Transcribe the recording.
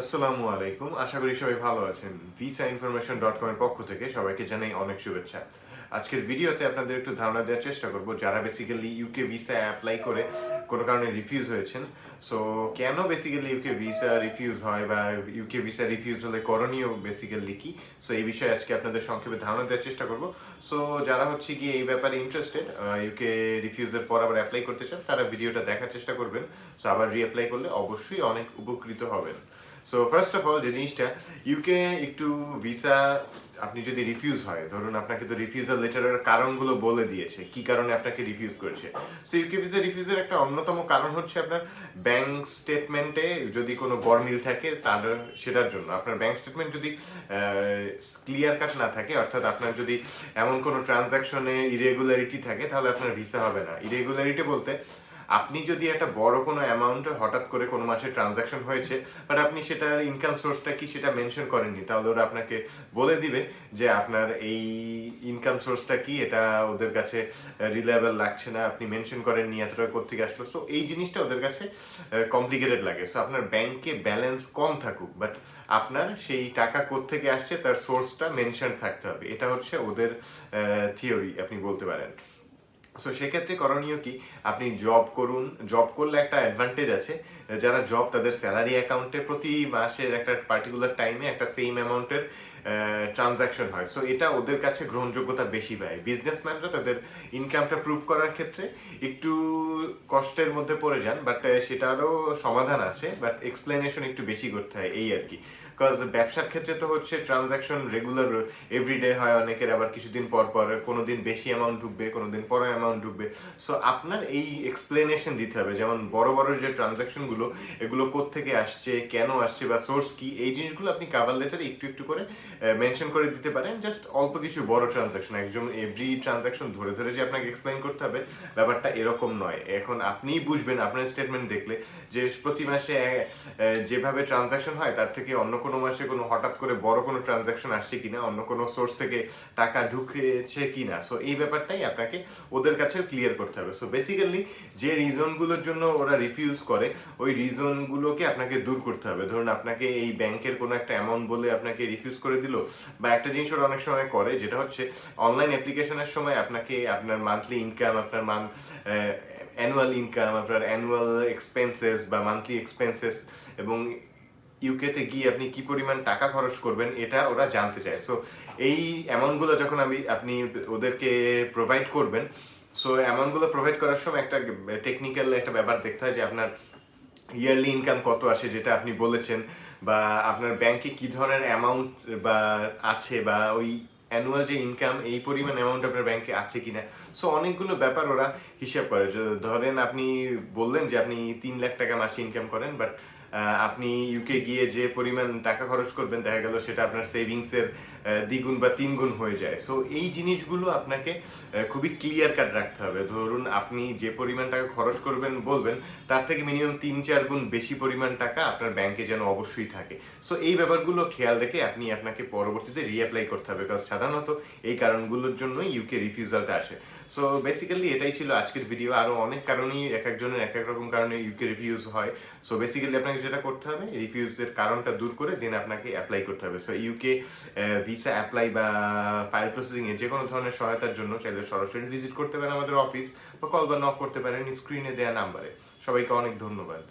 আসসালামু আলাইকুম। আশা করি সবাই ভালো আছেন। ভিসা ইনফরমেশন ডট কমের পক্ষ থেকে সবাইকে জানাই অনেক শুভেচ্ছা। আজকের ভিডিওতে আপনাদের একটু ধারণা দেওয়ার চেষ্টা করব, যারা বেসিক্যালি ইউকে ভিসা অ্যাপ্লাই করে কোনো কারণে রিফিউজ হয়েছেন। সো কেন বেসিক্যালি ইউকে ভিসা রিফিউজ হয় বা ইউকে ভিসা রিফিউজ হলে করণীয় বেসিক্যালি কি? সো এই বিষয়ে আজকে আপনাদের সংক্ষেপে ধারণা দেওয়ার চেষ্টা করব। সো যারা হচ্ছে গিয়ে এই ব্যাপারে ইন্টারেস্টেড ইউকে রিফিউজের পর আবার অ্যাপ্লাই করতে চান, তারা ভিডিওটা দেখার চেষ্টা করবেন। সো আবার রিঅ্যাপ্লাই করলে অবশ্যই অনেক উপকৃত হবেন। সো ফার্স্ট অফ অল যে জিনিসটা ইউকে একটু ভিসা আপনি যদি রিফিউজ হয়, ধরুন আপনাকে তো রিফিউজাল লেটারের কারণগুলো বলে দিয়েছে, কি কারণে আপনাকে রিফিউজ করেছে? সো ইউকে ভিসা রিফিউজের একটা অন্যতম কারণ হচ্ছে আপনার ব্যাংক স্টেটমেন্টে যদি কোনো গরমিল থাকে, তার সেটার জন্য। আপনার ব্যাংক স্টেটমেন্ট যদি ক্লিয়ার কাট না থাকে, অর্থাৎ আপনার যদি এমন কোনো ট্রানজাকশনে ইরেগুলারিটি থাকে, তাহলে আপনার ভিসা হবে না। ইরেগুলারিটি বলতে আপনি যদি একটা বড় কোনো অ্যামাউন্টে হঠাৎ করে কোনো মাসে ট্রানজাকশন হয়েছে বাট আপনি সেটার ইনকাম সোর্সটা কি সেটা মেনশন করেননি, তাহলে ওরা আপনাকে বলে দিবে যে আপনার এই ইনকাম সোর্সটা কি, এটা ওদের কাছে রিলায়েবল লাগছে না, আপনি মেনশন করেননি এত টাকা কোথেকে আসলো। সো এই জিনিসটা ওদের কাছে কমপ্লিকেটেড লাগে। সো আপনার ব্যাংকে ব্যালেন্স কম থাকুক বাট আপনার সেই টাকা কোথেকে আসছে, তার সোর্সটা মেনশন থাকতে হবে। এটা হচ্ছে ওদের থিওরি আপনি বলতে পারেন। সো সেক্ষেত্রে করণীয় কি? আপনি জব করুন জব করলে একটা অ্যাডভান্টেজ আছে। যারা জব তাদের স্যালারি অ্যাকাউন্টে প্রতি মাসের একটা পার্টিকুলার টাইমে একটা সেম অ্যামাউন্টের ট্রানজাকশন হয়। সো এটা ওদের কাছে গ্রহণযোগ্যতা বেশি পায়। বিজনেসম্যানরা তাদের ইনকামটা প্রুভ করার ক্ষেত্রে একটু কষ্টের মধ্যে পড়ে যান বাট সেটারও সমাধান আছে। বাট এক্সপ্লেনেশন একটু বেশি করতে হয়, এই আর কি। বিকজ ব্যবসার ক্ষেত্রে তো হচ্ছে ট্রানজাকশন রেগুলার এভরিডে হয় অনেকের, আবার কিছুদিন পর পর কোনো দিন বেশি অ্যামাউন্ট ঢুকবে কোনো দিন পর অ্যামাউন্ট ঢুকবে সো আপনার এই এক্সপ্লেনেশন দিতে হবে, যেমন বড় বড় যে ট্রানজাকশনগুলো এগুলো থেকে আসছে, কেন আসছে, বা সোর্স কি, এই জিনিসগুলো আপনি কাভার লেটারে একটু একটু করে মেনশন করে দিতে পারেন। জাস্ট অল্প কিছু বড় ট্রানজাকশন একজন এভরি ট্রানজাকশন ধরে ধরে যে আপনাকে এক্সপ্লেন করতে হবে, ব্যাপারটা এরকম নয়। এখন আপনিই বুঝবেন, আপনার স্টেটমেন্ট দেখলে, যে প্রতি মাসে যেভাবে ট্রানজাকশন হয়, তার থেকে অন্য কোনো মাসে কোনো হঠাৎ করে বড় কোনো ট্রানজাকশন আসছে কিনা, অন্য কোনো সোর্স থেকে টাকা ঢুকেছে কিনা। সো এই ব্যাপারটাই আপনাকে ওদের কাছেও ক্লিয়ার করতে হবে। সো বেসিক্যালি যে রিজনগুলোর জন্য ওরা রিফিউজ করে, ওই রিজনগুলোকে আপনাকে দূর করতে হবে। ধরুন, আপনাকে এই ব্যাংকের কোনো একটা অ্যামাউন্ট বলে আপনাকে রিফিউজ করে দিল, বা একটা জিনিস ওরা অনেক সময় করে, যেটা হচ্ছে অনলাইন অ্যাপ্লিকেশনের সময় আপনাকে আপনার মান্থলি ইনকাম আপনার মান অ্যানুয়াল ইনকাম আপনার অ্যানুয়াল এক্সপেন্সেস বা মান্থলি এক্সপেন্সেস এবং ইউকেতে গিয়ে আপনি কি পরিমাণ টাকা খরচ করবেন, এটা ওরা জানতে চায়। সো এই অ্যামাউন্টগুলো যখন আমি, আপনি ওদেরকে প্রোভাইড করবেন সো অ্যামাউন্টগুলো প্রোভাইড করার সময় একটা টেকনিক্যাল একটা ব্যাপার দেখতে হয় যে আপনার ইয়ারলি ইনকাম কত আসে যেটা আপনি বলেছেন বা আপনার ব্যাংকে কি ধরনের অ্যামাউন্ট বা আছে বা ওই অ্যানুয়াল যে ইনকাম এই পরিমাণ অ্যামাউন্ট আপনার ব্যাংকে আছে কিনা। সো অনেকগুলো ব্যাপার ওরা হিসাব করে। ধরেন আপনি বললেন যে আপনি তিন লাখ টাকা মাসে ইনকাম করেন বাট আপনি ইউকে গিয়ে যে পরিমাণ টাকা খরচ করবেন, দেখা গেল সেটা আপনার সেভিংসের দ্বিগুণ বা তিনগুণ হয়ে যায়। সো এই জিনিসগুলো আপনাকে খুবই ক্লিয়ার কাট রাখতে হবে। ধরুন, আপনি যে পরিমাণ টাকা খরচ করবেন, বলবেন, তার থেকে মিনিমাম তিন, চার গুণ বেশি পরিমাণ টাকা আপনার ব্যাংকে যেন অবশ্যই থাকে। সো এই ব্যাপারগুলো খেয়াল রেখে আপনি আপনাকে পরবর্তীতে রিঅ্যাপ্লাই করতে হবে বিকজ সাধারণত এই কারণগুলোর জন্য ইউকে রিফিউজালটা আসে। সো বেসিক্যালি এটাই ছিল আজকের ভিডিও আরও অনেক কারণেই, এক একজনের এক এক রকম কারণে ইউকে রিফিউজ হয়। সো বেসিক্যালি আপনাকে যেটা করতে হবে রিফিউজের কারণটা দূর করে দেন আপনাকে অ্যাপ্লাই করতে হবে। সো ইউকে ভিসা অ্যাপ্লাই বা ফাইল প্রসেসিং এর যে কোনো ধরনের সহায়তার জন্য চাইলে সরাসরি ভিজিট করতে পারেন আমাদের অফিস বা কল বা নক করতে পারেন স্ক্রিনে দেওয়া নাম্বারে সবাইকে অনেক ধন্যবাদ।